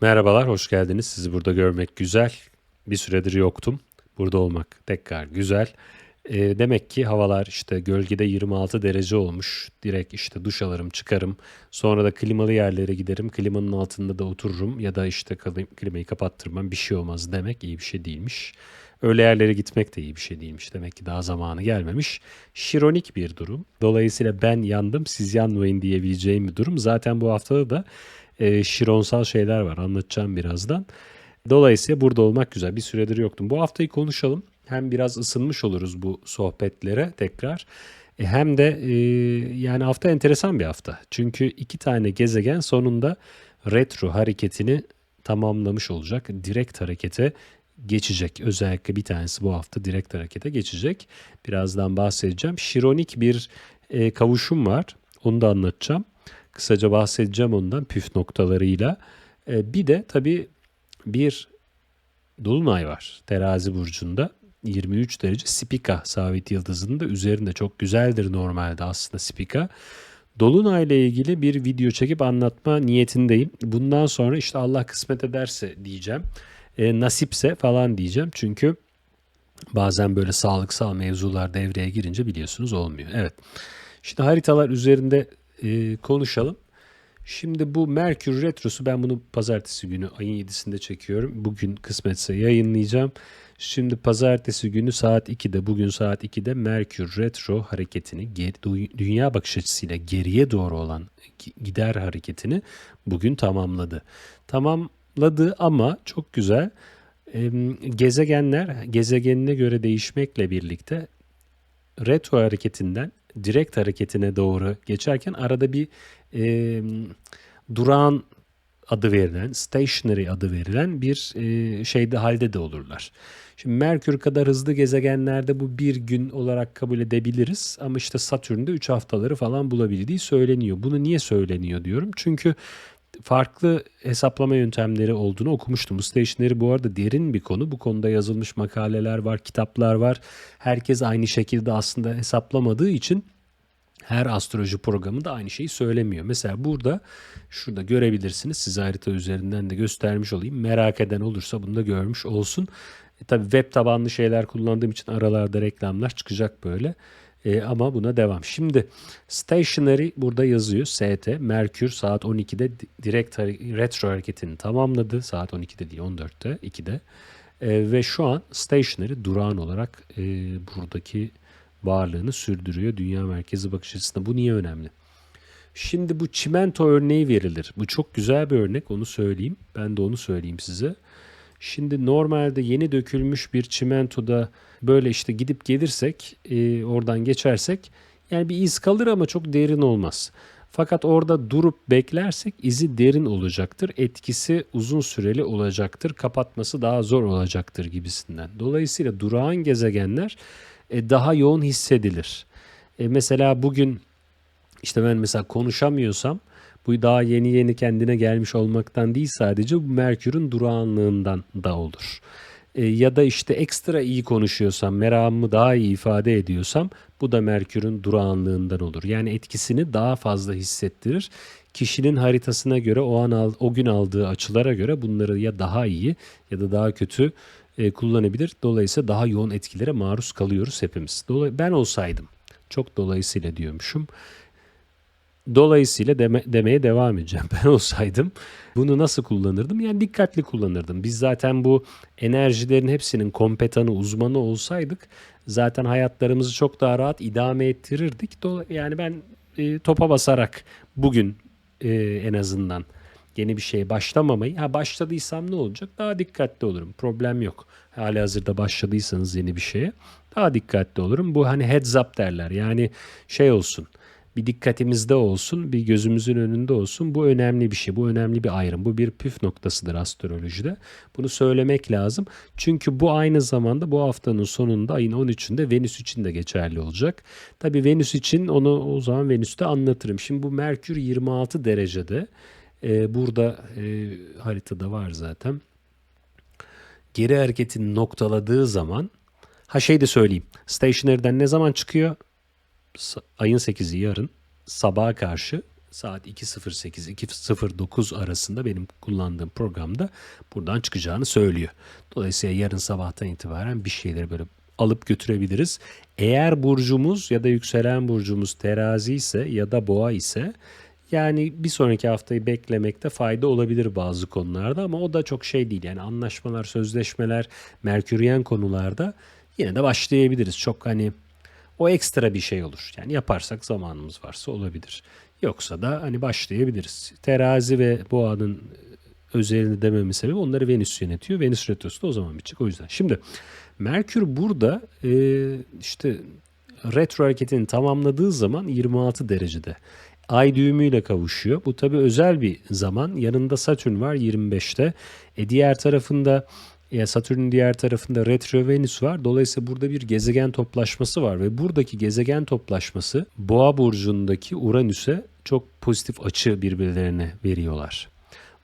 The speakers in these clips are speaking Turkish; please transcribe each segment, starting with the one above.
Merhabalar, hoş geldiniz. Sizi burada görmek güzel. Bir süredir yoktum. Burada olmak tekrar güzel. Ee, demek ki havalar işte gölgede 26 derece olmuş. Direkt işte duş alırım, çıkarım. Sonra da klimalı yerlere giderim. Klimanın altında da otururum ya da işte kli- klimayı kapattırmam. Bir şey olmaz demek iyi bir şey değilmiş. Öyle yerlere gitmek de iyi bir şey değilmiş. Demek ki daha zamanı gelmemiş. Şironik bir durum. Dolayısıyla ben yandım, siz yanmayın diyebileceğim bir durum. Zaten bu haftada da e, şironsal şeyler var. Anlatacağım birazdan. Dolayısıyla burada olmak güzel. Bir süredir yoktum. Bu haftayı konuşalım. Hem biraz ısınmış oluruz bu sohbetlere tekrar. E, hem de e, yani hafta enteresan bir hafta. Çünkü iki tane gezegen sonunda retro hareketini tamamlamış olacak. Direkt harekete geçecek. Özellikle bir tanesi bu hafta direkt harekete geçecek. Birazdan bahsedeceğim. Şironik bir e, kavuşum var. Onu da anlatacağım. Kısaca bahsedeceğim ondan püf noktalarıyla. E, bir de tabii bir dolunay var terazi burcunda. 23 derece Spika sabit yıldızının da üzerinde çok güzeldir normalde aslında Spika. Dolunay ile ilgili bir video çekip anlatma niyetindeyim. Bundan sonra işte Allah kısmet ederse diyeceğim. E, nasipse falan diyeceğim. Çünkü bazen böyle sağlıksal mevzular devreye girince biliyorsunuz olmuyor. Evet. Şimdi haritalar üzerinde e, konuşalım. Şimdi bu Merkür Retrosu ben bunu pazartesi günü ayın 7'sinde çekiyorum. Bugün kısmetse yayınlayacağım. Şimdi pazartesi günü saat 2'de bugün saat 2'de Merkür Retro hareketini geri, dü- dünya bakış açısıyla geriye doğru olan gi- gider hareketini bugün tamamladı. Tamamladı ama çok güzel gezegenler gezegenine göre değişmekle birlikte retro hareketinden direkt hareketine doğru geçerken arada bir e, durağan adı verilen, stationary adı verilen bir e, şeyde halde de olurlar. Şimdi Merkür kadar hızlı gezegenlerde bu bir gün olarak kabul edebiliriz ama işte Satürn'de 3 haftaları falan bulabildiği söyleniyor. Bunu niye söyleniyor diyorum? Çünkü farklı hesaplama yöntemleri olduğunu okumuştum. Stationary bu arada derin bir konu. Bu konuda yazılmış makaleler var, kitaplar var. Herkes aynı şekilde aslında hesaplamadığı için her astroloji programı da aynı şeyi söylemiyor. Mesela burada şurada görebilirsiniz. Size harita üzerinden de göstermiş olayım. Merak eden olursa bunu da görmüş olsun. E, tabii web tabanlı şeyler kullandığım için aralarda reklamlar çıkacak böyle. E, ama buna devam. Şimdi stationary burada yazıyor. ST Merkür saat 12'de di- direkt retro hareketini tamamladı. Saat 12'de değil 14'te 2'de. E, ve şu an stationary durağan olarak e, buradaki varlığını sürdürüyor dünya merkezi bakış açısında. Bu niye önemli? Şimdi bu çimento örneği verilir. Bu çok güzel bir örnek onu söyleyeyim. Ben de onu söyleyeyim size. Şimdi normalde yeni dökülmüş bir çimentoda böyle işte gidip gelirsek e, oradan geçersek yani bir iz kalır ama çok derin olmaz. Fakat orada durup beklersek izi derin olacaktır. Etkisi uzun süreli olacaktır. Kapatması daha zor olacaktır gibisinden. Dolayısıyla durağan gezegenler e, daha yoğun hissedilir. E, mesela bugün işte ben mesela konuşamıyorsam bu daha yeni yeni kendine gelmiş olmaktan değil sadece bu Merkür'ün durağanlığından da olur. E, ya da işte ekstra iyi konuşuyorsam, meramımı daha iyi ifade ediyorsam bu da Merkür'ün durağanlığından olur. Yani etkisini daha fazla hissettirir. Kişinin haritasına göre o an o gün aldığı açılara göre bunları ya daha iyi ya da daha kötü e, kullanabilir. Dolayısıyla daha yoğun etkilere maruz kalıyoruz hepimiz. Dolay ben olsaydım çok dolayısıyla diyormuşum. Dolayısıyla deme, demeye devam edeceğim. Ben olsaydım bunu nasıl kullanırdım? Yani dikkatli kullanırdım. Biz zaten bu enerjilerin hepsinin kompetanı, uzmanı olsaydık zaten hayatlarımızı çok daha rahat idame ettirirdik. Yani ben e, topa basarak bugün e, en azından yeni bir şeye başlamamayı, ha başladıysam ne olacak? Daha dikkatli olurum. Problem yok. Hali hazırda başladıysanız yeni bir şeye daha dikkatli olurum. Bu hani heads up derler. Yani şey olsun bir dikkatimizde olsun, bir gözümüzün önünde olsun. Bu önemli bir şey. Bu önemli bir ayrım. Bu bir püf noktasıdır astrolojide. Bunu söylemek lazım. Çünkü bu aynı zamanda bu haftanın sonunda ayın 13'ünde Venüs için de geçerli olacak. Tabii Venüs için onu o zaman Venüs'te anlatırım. Şimdi bu Merkür 26 derecede. Ee, burada e, haritada var zaten. Geri hareketini noktaladığı zaman ha şey de söyleyeyim. Stationary'den ne zaman çıkıyor? Ayın 8'i yarın sabaha karşı saat 2.08-2.09 arasında benim kullandığım programda buradan çıkacağını söylüyor. Dolayısıyla yarın sabahtan itibaren bir şeyleri böyle alıp götürebiliriz. Eğer burcumuz ya da yükselen burcumuz terazi ise ya da boğa ise yani bir sonraki haftayı beklemekte fayda olabilir bazı konularda ama o da çok şey değil. Yani anlaşmalar, sözleşmeler, merküryen konularda yine de başlayabiliriz. Çok hani o ekstra bir şey olur. Yani yaparsak zamanımız varsa olabilir. Yoksa da hani başlayabiliriz. Terazi ve boğanın özelini dememin sebebi onları Venüs yönetiyor. Venüs retrosu da o zaman bitecek. O yüzden. Şimdi Merkür burada e, işte retro hareketini tamamladığı zaman 26 derecede. Ay düğümüyle kavuşuyor. Bu tabi özel bir zaman. Yanında Satürn var 25'te. E diğer tarafında ya Satürn'ün diğer tarafında retro Venüs var. Dolayısıyla burada bir gezegen toplaşması var ve buradaki gezegen toplaşması Boğa burcundaki Uranüs'e çok pozitif açı birbirlerine veriyorlar.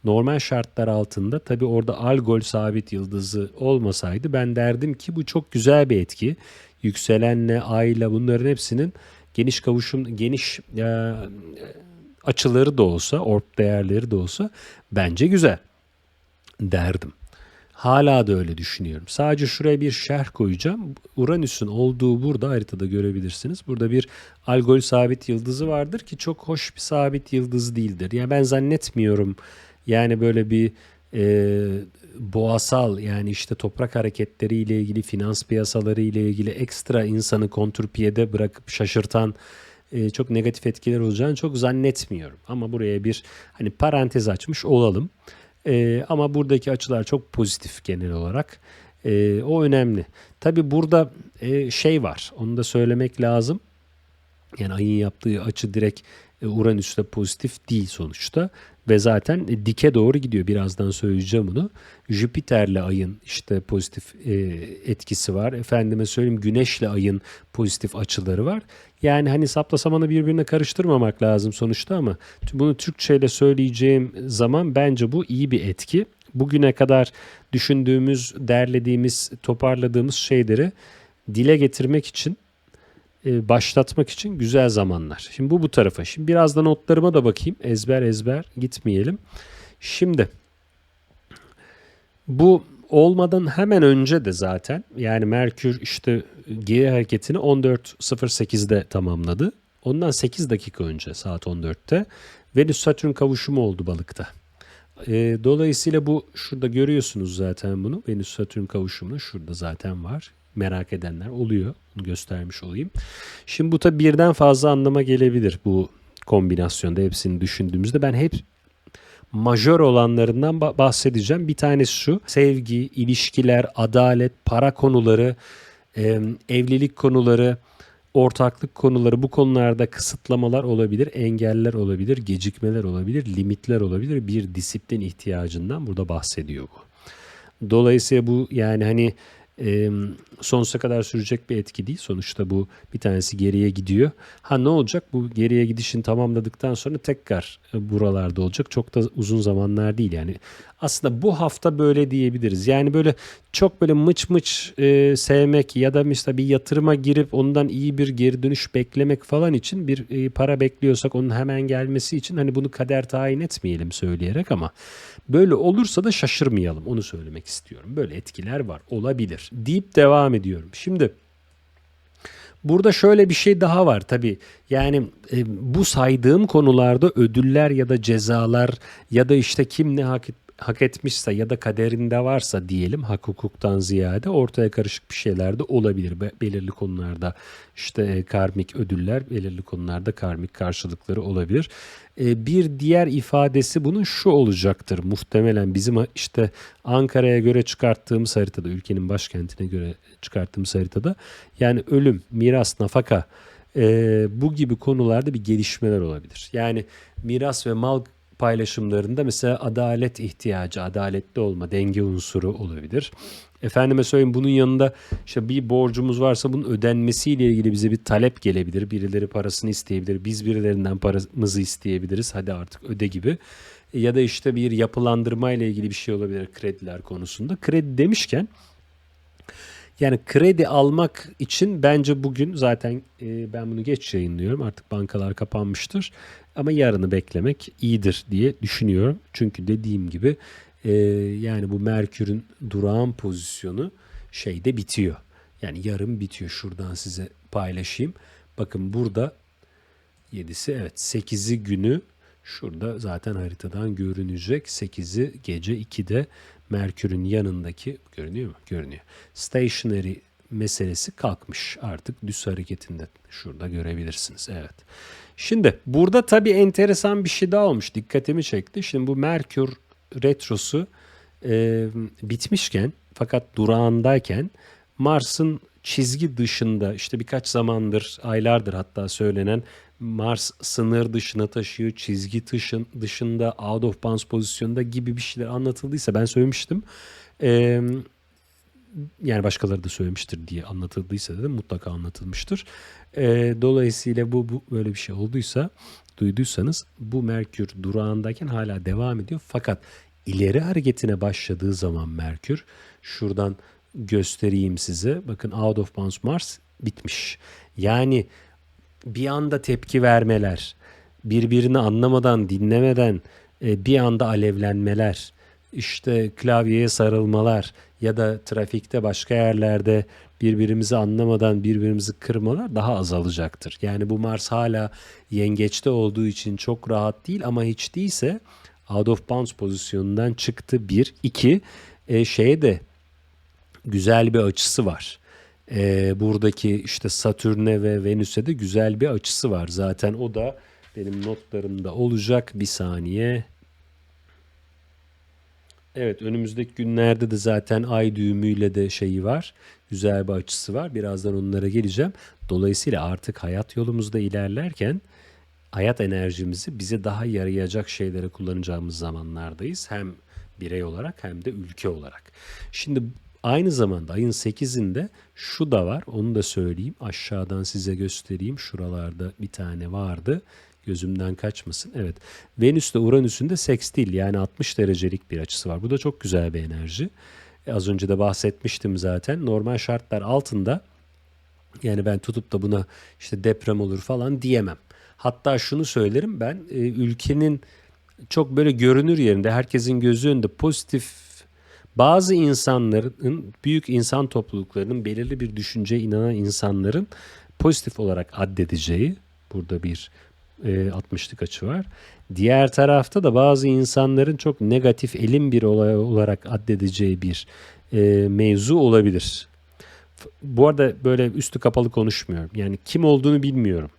Normal şartlar altında tabi orada Algol sabit yıldızı olmasaydı ben derdim ki bu çok güzel bir etki. Yükselenle, ayla bunların hepsinin geniş kavuşum, geniş e, açıları da olsa, orb değerleri de olsa bence güzel derdim. Hala da öyle düşünüyorum. Sadece şuraya bir şerh koyacağım. Uranüs'ün olduğu burada haritada görebilirsiniz. Burada bir algol sabit yıldızı vardır ki çok hoş bir sabit yıldız değildir. Yani ben zannetmiyorum yani böyle bir e, boğasal yani işte toprak hareketleri ile ilgili finans piyasaları ile ilgili ekstra insanı kontrpiyede bırakıp şaşırtan e, çok negatif etkiler olacağını çok zannetmiyorum. Ama buraya bir hani parantez açmış olalım. E, ama buradaki açılar çok pozitif genel olarak. E, o önemli. Tabi burada e, şey var onu da söylemek lazım. Yani ayın yaptığı açı direkt e, Uranüs'te pozitif değil sonuçta ve zaten e, dike doğru gidiyor. Birazdan söyleyeceğim bunu. Jüpiter'le ayın işte pozitif e, etkisi var. Efendime söyleyeyim Güneş'le ayın pozitif açıları var. Yani hani sapla samanı birbirine karıştırmamak lazım sonuçta ama bunu Türkçeyle söyleyeceğim zaman bence bu iyi bir etki. Bugüne kadar düşündüğümüz, derlediğimiz, toparladığımız şeyleri dile getirmek için başlatmak için güzel zamanlar. Şimdi bu bu tarafa. Şimdi biraz da notlarıma da bakayım. Ezber ezber gitmeyelim. Şimdi bu olmadan hemen önce de zaten yani Merkür işte geri hareketini 14.08'de tamamladı. Ondan 8 dakika önce saat 14'te Venüs Satürn kavuşumu oldu balıkta. E, dolayısıyla bu şurada görüyorsunuz zaten bunu. Venüs Satürn kavuşumunu şurada zaten var merak edenler oluyor. Bunu göstermiş olayım. Şimdi bu tabi birden fazla anlama gelebilir bu kombinasyonda hepsini düşündüğümüzde. Ben hep majör olanlarından bahsedeceğim. Bir tanesi şu. Sevgi, ilişkiler, adalet, para konuları, evlilik konuları, ortaklık konuları bu konularda kısıtlamalar olabilir, engeller olabilir, gecikmeler olabilir, limitler olabilir. Bir disiplin ihtiyacından burada bahsediyor bu. Dolayısıyla bu yani hani e, sonsuza kadar sürecek bir etki değil. Sonuçta bu bir tanesi geriye gidiyor. Ha ne olacak? Bu geriye gidişin tamamladıktan sonra tekrar e, buralarda olacak. Çok da uzun zamanlar değil yani. Aslında bu hafta böyle diyebiliriz. Yani böyle çok böyle mıç mıç e, sevmek ya da mesela bir yatırıma girip ondan iyi bir geri dönüş beklemek falan için bir e, para bekliyorsak onun hemen gelmesi için hani bunu kader tayin etmeyelim söyleyerek ama böyle olursa da şaşırmayalım onu söylemek istiyorum. Böyle etkiler var olabilir deyip devam ediyorum. Şimdi Burada şöyle bir şey daha var tabii. Yani e, bu saydığım konularda ödüller ya da cezalar ya da işte kim ne hak hak etmişse ya da kaderinde varsa diyelim hak hukuktan ziyade ortaya karışık bir şeyler de olabilir. Be- belirli konularda işte e, karmik ödüller, belirli konularda karmik karşılıkları olabilir. E, bir diğer ifadesi bunun şu olacaktır muhtemelen bizim işte Ankara'ya göre çıkarttığımız haritada, ülkenin başkentine göre çıkarttığımız haritada yani ölüm, miras, nafaka e, bu gibi konularda bir gelişmeler olabilir. Yani miras ve mal paylaşımlarında mesela adalet ihtiyacı, adaletli olma, denge unsuru olabilir. Efendime söyleyeyim bunun yanında işte bir borcumuz varsa bunun ödenmesiyle ilgili bize bir talep gelebilir. Birileri parasını isteyebilir. Biz birilerinden paramızı isteyebiliriz. Hadi artık öde gibi. Ya da işte bir yapılandırma ile ilgili bir şey olabilir krediler konusunda. Kredi demişken yani kredi almak için bence bugün zaten e, ben bunu geç yayınlıyorum artık bankalar kapanmıştır. Ama yarını beklemek iyidir diye düşünüyorum. Çünkü dediğim gibi e, yani bu Merkür'ün durağan pozisyonu şeyde bitiyor. Yani yarın bitiyor. Şuradan size paylaşayım. Bakın burada 7'si evet 8'i günü şurada zaten haritadan görünecek. 8'i gece 2'de Merkür'ün yanındaki görünüyor mu? Görünüyor. Stationary meselesi kalkmış. Artık düz hareketinde şurada görebilirsiniz. Evet. Şimdi burada tabii enteresan bir şey daha olmuş. Dikkatimi çekti. Şimdi bu Merkür retrosu e, bitmişken fakat durağındayken Mars'ın çizgi dışında işte birkaç zamandır, aylardır hatta söylenen Mars sınır dışına taşıyor, çizgi dışın, dışında out of bounds pozisyonda gibi bir şeyler anlatıldıysa ben söylemiştim. Ee, yani başkaları da söylemiştir diye anlatıldıysa dedim mutlaka anlatılmıştır. Ee, dolayısıyla bu, bu böyle bir şey olduysa duyduysanız bu Merkür durağındayken hala devam ediyor. Fakat ileri hareketine başladığı zaman Merkür şuradan göstereyim size. Bakın out of bounds Mars bitmiş. Yani bir anda tepki vermeler, birbirini anlamadan, dinlemeden e, bir anda alevlenmeler, işte klavyeye sarılmalar ya da trafikte başka yerlerde birbirimizi anlamadan birbirimizi kırmalar daha azalacaktır. Yani bu Mars hala yengeçte olduğu için çok rahat değil ama hiç değilse out of bounds pozisyonundan çıktı. Bir, iki, e, şeye de güzel bir açısı var. Ee, buradaki işte Satürn'e ve Venüs'e de güzel bir açısı var. Zaten o da benim notlarımda olacak. Bir saniye. Evet önümüzdeki günlerde de zaten ay düğümüyle de şeyi var. Güzel bir açısı var. Birazdan onlara geleceğim. Dolayısıyla artık hayat yolumuzda ilerlerken hayat enerjimizi bize daha yarayacak şeylere kullanacağımız zamanlardayız. Hem birey olarak hem de ülke olarak. Şimdi Aynı zamanda ayın 8'inde şu da var. Onu da söyleyeyim. Aşağıdan size göstereyim. Şuralarda bir tane vardı. Gözümden kaçmasın. Evet. Venüs ile Uranüs'ün de sekstil yani 60 derecelik bir açısı var. Bu da çok güzel bir enerji. E, az önce de bahsetmiştim zaten. Normal şartlar altında yani ben tutup da buna işte deprem olur falan diyemem. Hatta şunu söylerim ben e, ülkenin çok böyle görünür yerinde herkesin gözü önünde pozitif bazı insanların, büyük insan topluluklarının belirli bir düşünceye inanan insanların pozitif olarak addedeceği burada bir e, 60'lık açı var. Diğer tarafta da bazı insanların çok negatif elim bir olay olarak addedeceği bir e, mevzu olabilir. Bu arada böyle üstü kapalı konuşmuyorum. Yani kim olduğunu bilmiyorum.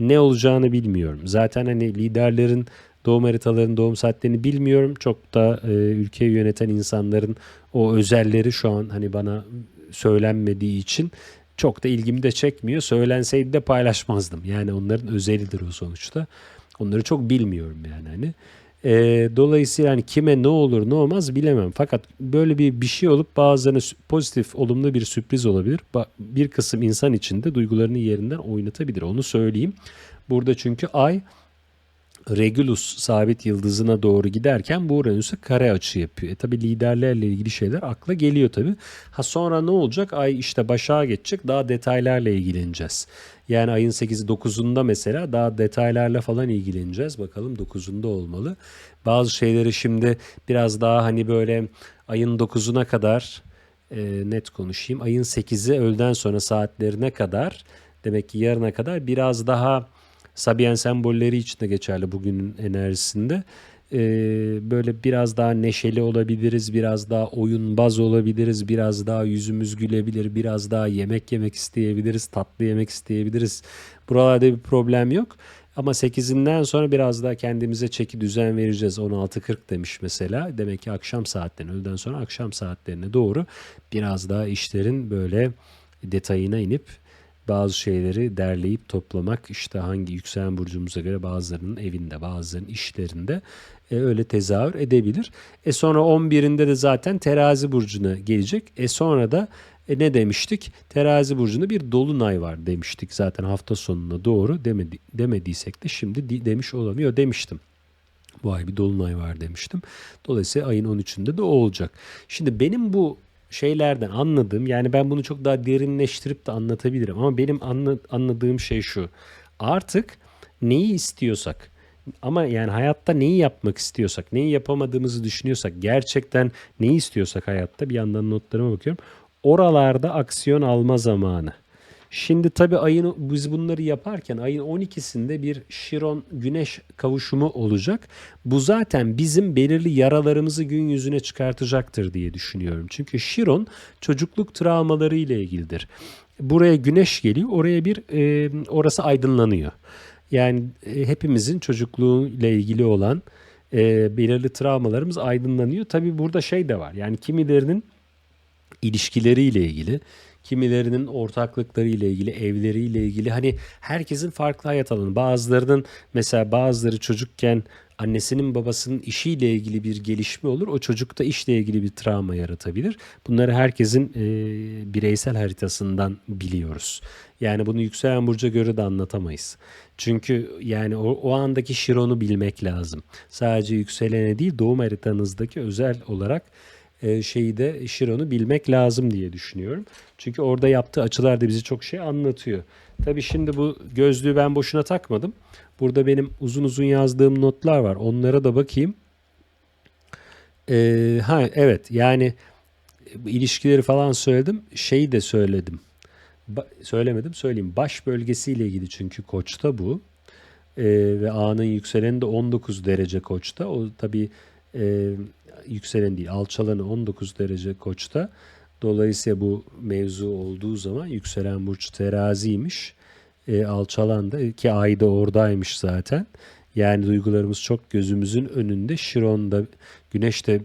Ne olacağını bilmiyorum. Zaten hani liderlerin doğum haritalarının doğum saatlerini bilmiyorum. Çok da e, ülkeyi yöneten insanların o özelleri şu an hani bana söylenmediği için çok da ilgimi de çekmiyor. Söylenseydi de paylaşmazdım. Yani onların özelidir o sonuçta. Onları çok bilmiyorum yani hani. E, dolayısıyla hani kime ne olur ne olmaz bilemem. Fakat böyle bir bir şey olup bazılarına pozitif, olumlu bir sürpriz olabilir. Bir kısım insan içinde duygularını yerinden oynatabilir. Onu söyleyeyim. Burada çünkü ay Regulus sabit yıldızına doğru giderken bu Uranüs'e kare açı yapıyor. E tabi liderlerle ilgili şeyler akla geliyor tabi. Ha sonra ne olacak? Ay işte başa geçecek daha detaylarla ilgileneceğiz. Yani ayın 8'i 9'unda mesela daha detaylarla falan ilgileneceğiz. Bakalım 9'unda olmalı. Bazı şeyleri şimdi biraz daha hani böyle ayın 9'una kadar e, net konuşayım. Ayın 8'i öğleden sonra saatlerine kadar demek ki yarına kadar biraz daha Sabiyen sembolleri için de geçerli bugünün enerjisinde. Ee, böyle biraz daha neşeli olabiliriz, biraz daha oyun baz olabiliriz, biraz daha yüzümüz gülebilir, biraz daha yemek yemek isteyebiliriz, tatlı yemek isteyebiliriz. Buralarda bir problem yok. Ama 8'inden sonra biraz daha kendimize çeki düzen vereceğiz. 16.40 demiş mesela. Demek ki akşam saatlerine, öğleden sonra akşam saatlerine doğru biraz daha işlerin böyle detayına inip bazı şeyleri derleyip toplamak işte hangi yükselen burcumuza göre bazılarının evinde bazılarının işlerinde e, öyle tezahür edebilir. E sonra 11'inde de zaten terazi burcuna gelecek. E sonra da e ne demiştik? Terazi burcunda bir dolunay var demiştik zaten hafta sonuna doğru demedi, demediysek de şimdi de, demiş olamıyor demiştim. Bu ay bir dolunay var demiştim. Dolayısıyla ayın 13'ünde de o olacak. Şimdi benim bu şeylerden anladığım yani ben bunu çok daha derinleştirip de anlatabilirim ama benim anla, anladığım şey şu. Artık neyi istiyorsak Ama yani hayatta neyi yapmak istiyorsak, neyi yapamadığımızı düşünüyorsak, gerçekten neyi istiyorsak hayatta bir yandan notlarıma bakıyorum. Oralarda aksiyon alma zamanı. Şimdi tabii ayın biz bunları yaparken ayın 12'sinde bir Şiron güneş kavuşumu olacak. Bu zaten bizim belirli yaralarımızı gün yüzüne çıkartacaktır diye düşünüyorum. Çünkü Şiron çocukluk travmaları ile ilgilidir. Buraya güneş geliyor, oraya bir e, orası aydınlanıyor. Yani e, hepimizin çocukluğuyla ilgili olan e, belirli travmalarımız aydınlanıyor. Tabii burada şey de var. Yani kimilerinin ilişkileriyle ilgili, kimilerinin ortaklıklarıyla ilgili, evleriyle ilgili hani herkesin farklı hayat alanı. Bazılarının mesela bazıları çocukken annesinin babasının işiyle ilgili bir gelişme olur. O çocukta işle ilgili bir travma yaratabilir. Bunları herkesin e, bireysel haritasından biliyoruz. Yani bunu yükselen burca göre de anlatamayız. Çünkü yani o, o andaki Şiron'u bilmek lazım. Sadece yükselene değil doğum haritanızdaki özel olarak şeyi de Şiron'u bilmek lazım diye düşünüyorum. Çünkü orada yaptığı açılar da bize çok şey anlatıyor. Tabii şimdi bu gözlüğü ben boşuna takmadım. Burada benim uzun uzun yazdığım notlar var. Onlara da bakayım. Ee, ha evet yani ilişkileri falan söyledim. Şeyi de söyledim. Ba- söylemedim söyleyeyim. Baş bölgesiyle ilgili çünkü koçta bu. Ee, ve A'nın yükseleni de 19 derece koçta. O tabii e, yükselen değil alçalanı 19 derece koçta. Dolayısıyla bu mevzu olduğu zaman yükselen burç teraziymiş. E, alçalan da ki ay da oradaymış zaten. Yani duygularımız çok gözümüzün önünde. Şiron'da, Güneş de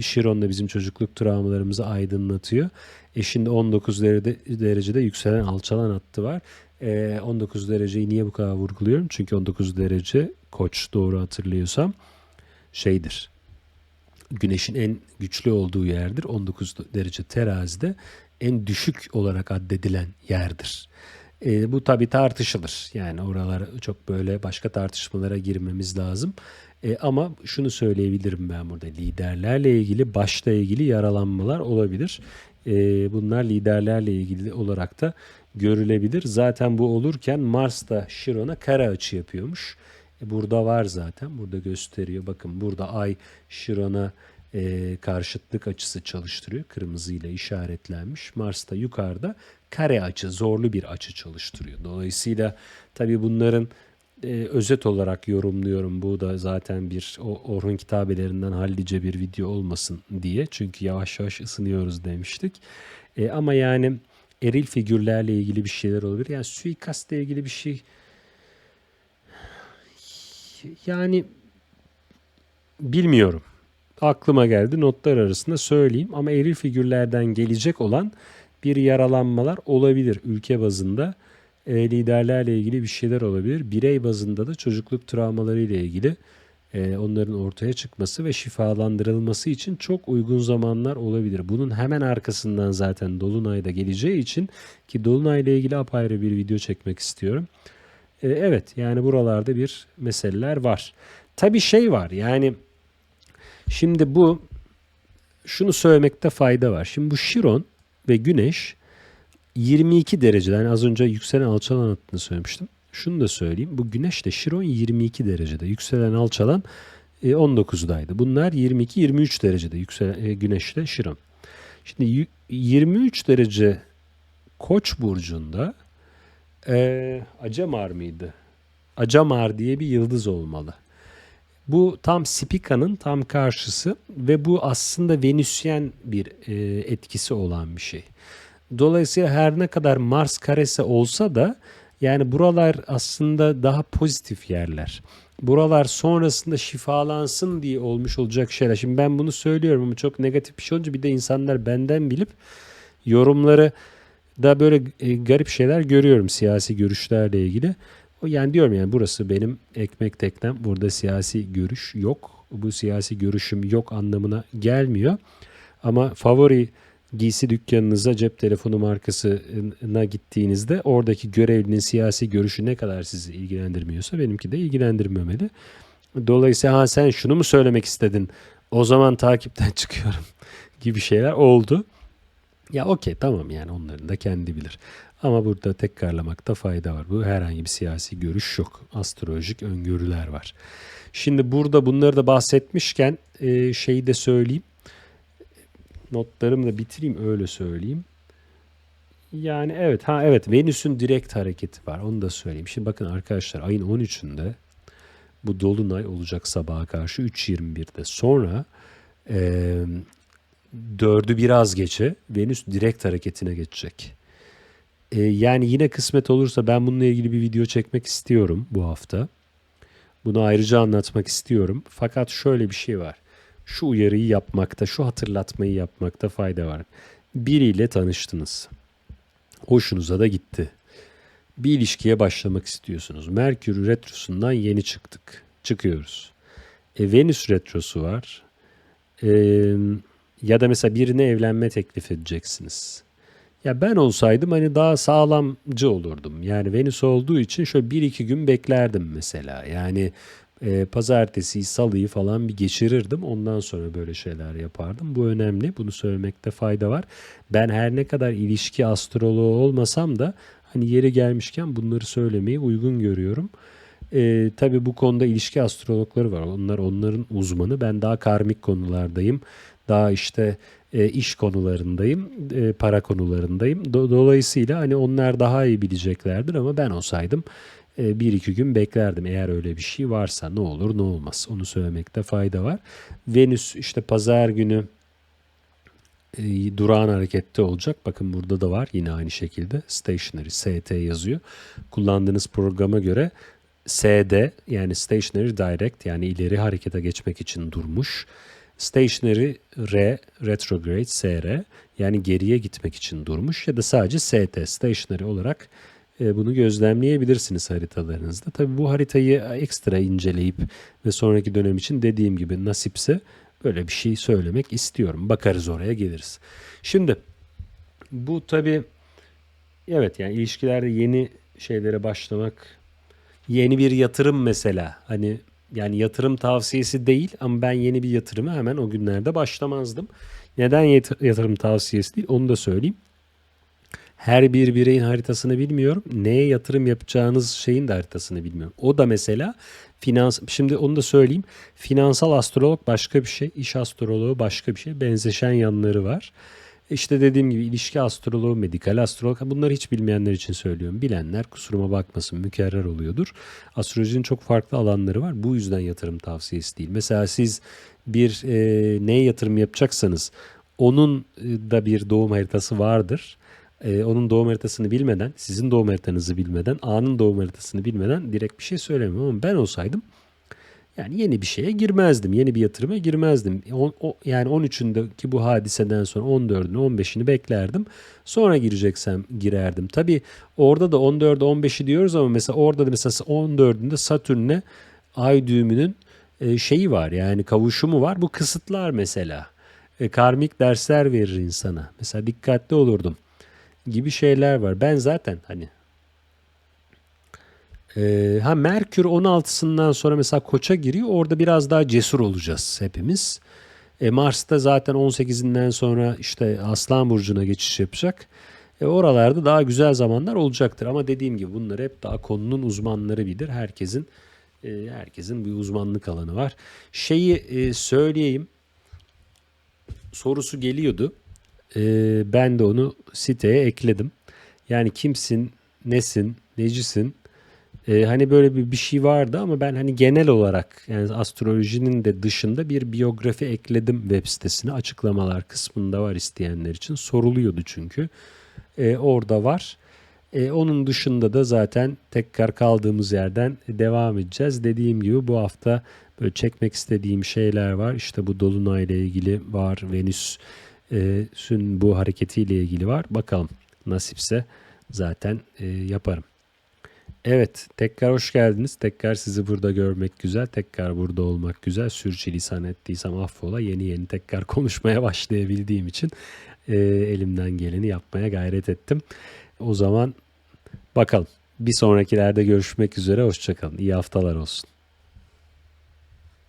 Şiron'da bizim çocukluk travmalarımızı aydınlatıyor. E şimdi 19 derece, derecede yükselen alçalan hattı var. E, 19 dereceyi niye bu kadar vurguluyorum? Çünkü 19 derece koç doğru hatırlıyorsam şeydir güneşin en güçlü olduğu yerdir. 19 derece terazide en düşük olarak addedilen yerdir. E, bu tabi tartışılır. Yani oralar çok böyle başka tartışmalara girmemiz lazım. E, ama şunu söyleyebilirim ben burada. Liderlerle ilgili, başla ilgili yaralanmalar olabilir. E, bunlar liderlerle ilgili olarak da görülebilir. Zaten bu olurken Mars da Şiron'a kare açı yapıyormuş. E, burada var zaten. Burada gösteriyor. Bakın burada Ay Şiron'a e, karşıtlık açısı çalıştırıyor. Kırmızıyla işaretlenmiş. Mars da yukarıda kare açı, zorlu bir açı çalıştırıyor. Dolayısıyla tabii bunların e, özet olarak yorumluyorum. Bu da zaten bir o Orhun kitabelerinden hallice bir video olmasın diye. Çünkü yavaş yavaş ısınıyoruz demiştik. E, ama yani eril figürlerle ilgili bir şeyler olabilir. Yani suikastla ilgili bir şey yani bilmiyorum. Aklıma geldi notlar arasında söyleyeyim ama eril figürlerden gelecek olan bir yaralanmalar olabilir ülke bazında. E, liderlerle ilgili bir şeyler olabilir. Birey bazında da çocukluk travmaları ile ilgili e, onların ortaya çıkması ve şifalandırılması için çok uygun zamanlar olabilir. Bunun hemen arkasından zaten Dolunay'da geleceği için ki Dolunay ile ilgili apayrı bir video çekmek istiyorum. E, evet yani buralarda bir meseleler var. Tabi şey var yani şimdi bu şunu söylemekte fayda var. Şimdi bu Şiron ve Güneş 22 derecede yani az önce yükselen alçalan hattını söylemiştim. Şunu da söyleyeyim. Bu Güneş de Şiron 22 derecede. Yükselen alçalan 19'daydı. E, Bunlar 22-23 derecede yükselen e, Güneşle Şiron. Şimdi 23 derece Koç burcunda e, Acamar mıydı? Acamar diye bir yıldız olmalı. Bu tam Spika'nın tam karşısı ve bu aslında Venüsyen bir e, etkisi olan bir şey. Dolayısıyla her ne kadar Mars karesi olsa da yani buralar aslında daha pozitif yerler. Buralar sonrasında şifalansın diye olmuş olacak şeyler. Şimdi ben bunu söylüyorum ama çok negatif bir şey olunca bir de insanlar benden bilip yorumları da böyle e, garip şeyler görüyorum siyasi görüşlerle ilgili. Yani diyorum yani burası benim ekmek teknem. Burada siyasi görüş yok. Bu siyasi görüşüm yok anlamına gelmiyor. Ama favori giysi dükkanınıza cep telefonu markasına gittiğinizde oradaki görevlinin siyasi görüşü ne kadar sizi ilgilendirmiyorsa benimki de ilgilendirmemeli. Dolayısıyla ha sen şunu mu söylemek istedin? O zaman takipten çıkıyorum gibi şeyler oldu. Ya okey tamam yani onların da kendi bilir. Ama burada tekrarlamakta fayda var. Bu herhangi bir siyasi görüş yok. Astrolojik öngörüler var. Şimdi burada bunları da bahsetmişken e, şeyi de söyleyeyim. Notlarımı da bitireyim öyle söyleyeyim. Yani evet ha evet Venüs'ün direkt hareketi var onu da söyleyeyim. Şimdi bakın arkadaşlar ayın 13'ünde bu dolunay olacak sabaha karşı 3.21'de. Sonra dördü biraz geçe Venüs direkt hareketine geçecek. E, yani yine kısmet olursa ben bununla ilgili bir video çekmek istiyorum bu hafta. Bunu ayrıca anlatmak istiyorum. Fakat şöyle bir şey var. Şu uyarıyı yapmakta, şu hatırlatmayı yapmakta fayda var. Biriyle tanıştınız. Hoşunuza da gitti. Bir ilişkiye başlamak istiyorsunuz. Merkür retrosundan yeni çıktık. Çıkıyoruz. E, Venüs retrosu var. E, ya da mesela birine evlenme teklif edeceksiniz. Ya ben olsaydım hani daha sağlamcı olurdum. Yani Venüs olduğu için şöyle bir iki gün beklerdim mesela. Yani e, pazartesi, salıyı falan bir geçirirdim. Ondan sonra böyle şeyler yapardım. Bu önemli. Bunu söylemekte fayda var. Ben her ne kadar ilişki astroloğu olmasam da hani yeri gelmişken bunları söylemeyi uygun görüyorum. E, tabii bu konuda ilişki astrologları var. Onlar onların uzmanı. Ben daha karmik konulardayım. Daha işte e, iş konularındayım, e, para konularındayım. Do- dolayısıyla hani onlar daha iyi bileceklerdir ama ben olsaydım e, bir iki gün beklerdim. Eğer öyle bir şey varsa ne olur ne olmaz onu söylemekte fayda var. Venüs işte pazar günü e, durağan harekette olacak. Bakın burada da var yine aynı şekilde stationary ST yazıyor. Kullandığınız programa göre SD yani stationary direct yani ileri harekete geçmek için durmuş. Stationary R, retrograde SR yani geriye gitmek için durmuş ya da sadece ST, stationary olarak e, bunu gözlemleyebilirsiniz haritalarınızda. Tabi bu haritayı ekstra inceleyip ve sonraki dönem için dediğim gibi nasipse böyle bir şey söylemek istiyorum. Bakarız oraya geliriz. Şimdi bu tabi evet yani ilişkilerde yeni şeylere başlamak yeni bir yatırım mesela hani yani yatırım tavsiyesi değil ama ben yeni bir yatırımı hemen o günlerde başlamazdım. Neden yatırım tavsiyesi değil onu da söyleyeyim. Her bir bireyin haritasını bilmiyorum. Neye yatırım yapacağınız şeyin de haritasını bilmiyorum. O da mesela finans şimdi onu da söyleyeyim. Finansal astrolog başka bir şey, iş astroloğu başka bir şey. Benzeşen yanları var. İşte dediğim gibi ilişki astroloğu, medikal astrolog bunları hiç bilmeyenler için söylüyorum. Bilenler kusuruma bakmasın mükerrer oluyordur. Astrolojinin çok farklı alanları var. Bu yüzden yatırım tavsiyesi değil. Mesela siz bir e, neye yatırım yapacaksanız onun e, da bir doğum haritası vardır. E, onun doğum haritasını bilmeden, sizin doğum haritanızı bilmeden, anın doğum haritasını bilmeden direkt bir şey söylemiyorum ama ben olsaydım yani yeni bir şeye girmezdim. Yeni bir yatırıma girmezdim. O, o, yani 13'ündeki bu hadiseden sonra 14'ünü 15'ini beklerdim. Sonra gireceksem girerdim. Tabi orada da 14'ü 15'i diyoruz ama mesela orada da mesela 14'ünde Satürn'le ay düğümünün e, şeyi var. Yani kavuşumu var. Bu kısıtlar mesela. E, karmik dersler verir insana. Mesela dikkatli olurdum gibi şeyler var. Ben zaten hani ee, ha Merkür 16'sından sonra mesela Koç'a giriyor. Orada biraz daha cesur olacağız hepimiz. E, Mars'ta zaten 18'inden sonra işte Aslan Burcu'na geçiş yapacak. E, oralarda daha güzel zamanlar olacaktır. Ama dediğim gibi bunlar hep daha konunun uzmanları bilir. Herkesin e, herkesin bir uzmanlık alanı var. Şeyi e, söyleyeyim. Sorusu geliyordu. E, ben de onu siteye ekledim. Yani kimsin, nesin, necisin, ee, hani böyle bir bir şey vardı ama ben hani genel olarak yani astrolojinin de dışında bir biyografi ekledim web sitesine. Açıklamalar kısmında var isteyenler için. Soruluyordu çünkü. Ee, orada var. Ee, onun dışında da zaten tekrar kaldığımız yerden devam edeceğiz. Dediğim gibi bu hafta böyle çekmek istediğim şeyler var. İşte bu Dolunay ile ilgili var. Venüs'ün bu hareketiyle ilgili var. Bakalım nasipse zaten e, yaparım. Evet, tekrar hoş geldiniz. Tekrar sizi burada görmek güzel. Tekrar burada olmak güzel. Sürçülisan ettiysem affola. Yeni yeni tekrar konuşmaya başlayabildiğim için e, elimden geleni yapmaya gayret ettim. O zaman bakalım. Bir sonrakilerde görüşmek üzere. Hoşçakalın. İyi haftalar olsun.